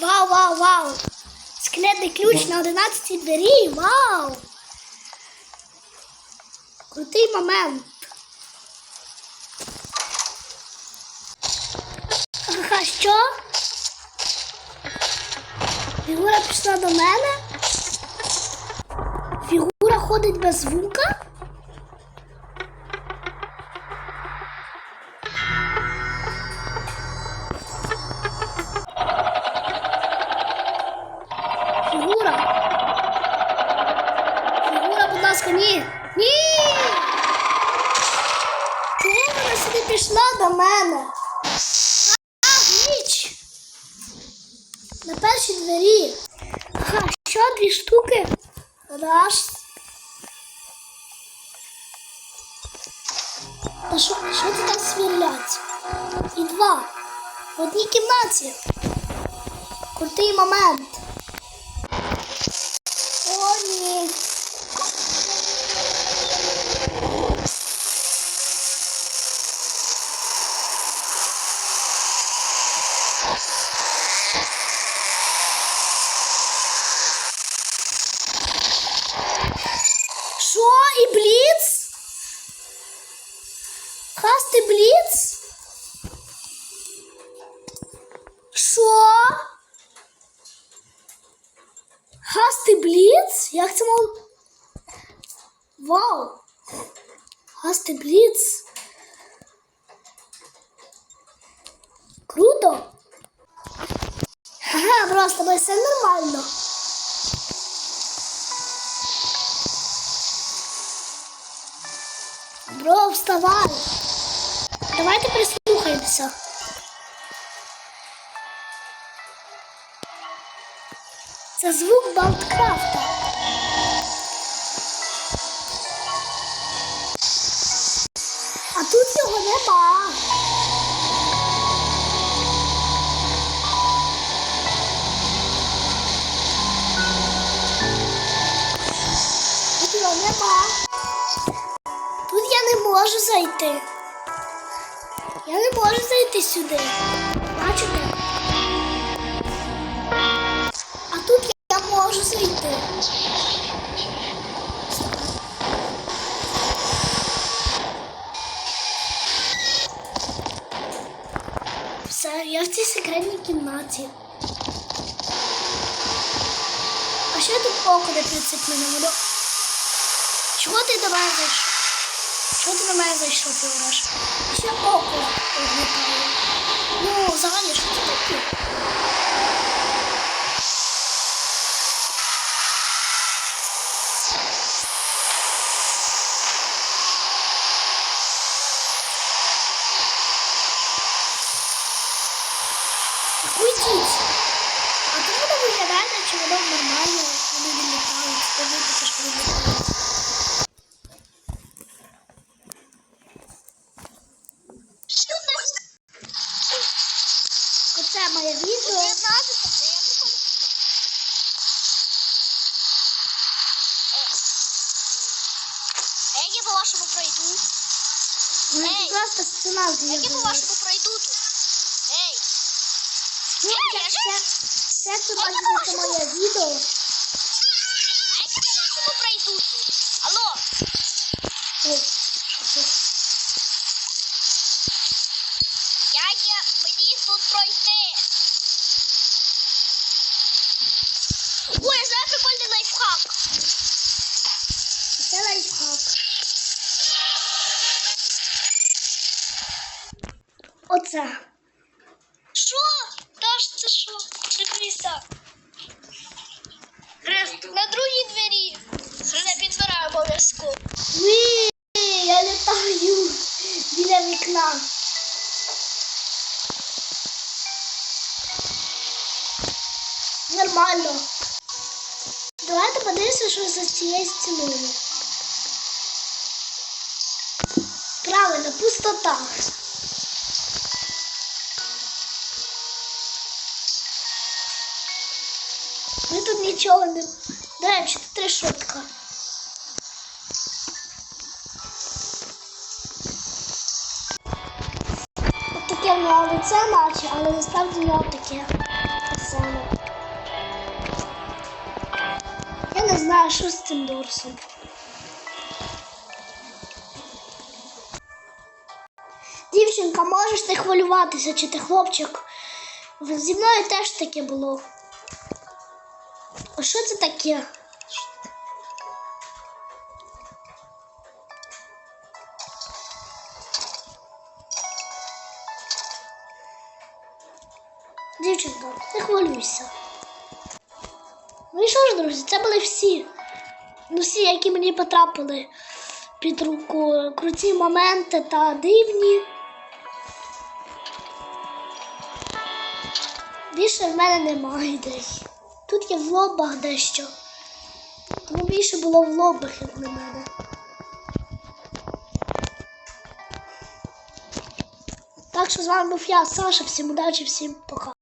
Вау, вау, вау! Секретний ключ на 11 двері. Вау! Крутий момент. Ага, що? Фігура пішла до мене. Фігура ходить без звука. Ні. Ні. Чому вона сюди пішла до мене? А, ніч. На першій двері. Ага, що дві штуки? Раз. А що, що це так свірлять? І два. В одній кімнаті. Крутий момент. О, ні. Що? І бліц? Касти бліц? Що? Гасти бліц? Як це мов? Вау! Гасти бліц. Круто! Ага, просто тобою все нормально. Бро, вставай! Давайте прислухаємося. Це звук Балткрафта. А тут його нема. Тут його нема. Тут я не можу зайти. Я не можу зайти сюди. Бачите? Можу зайти. Все, я в цій секретній кімнаті. А що тут око не прицеп мене? Воно... Чого ти до мене зайшов? Чого ти до мене зайшов, Фігураш? Ще око відлітає. Ну, взагалі, що це таке? Уйдіть. А то воно виглядає, чи воно нормально, вони не літають, подивіться, що вони літають. Оце моє відео. Я по-вашому пройду? Ну, Ей! просто я з'явилась. по-вашому пройду тут? Ну, Ей, це, я це, це, це, Я бачите, це бачу. моє відео. А як я по-вашому пройду тут? Алло! Ой? Як я мені тут пройти? Ой, я знаю прикольний лайфхак. Це лайфхак. Оце. На другій двері. Не підбираю обов'язково. Уі, я літаю біля вікна. Нормально. Давайте подивимося, що за цією стіною. Правильно, пустота. Ми тут нічого не. До речі, тут решетка. От таке нього лице наче, але насправді в таке. Я не знаю, що з цим Дорсом. Дівчинка, можеш не хвилюватися, чи ти хлопчик? Зі мною теж таке було. А що це таке? Дівчинка, не хвилюйся. Ну і що ж, друзі, це були всі. Ну, всі, які мені потрапили під руку. Круті моменти та дивні. Більше в мене немає ідей. Тут є в лобах дещо. Тому більше було в лобах, як на мене. Так що з вами був я, Саша. Всім удачі, всім пока.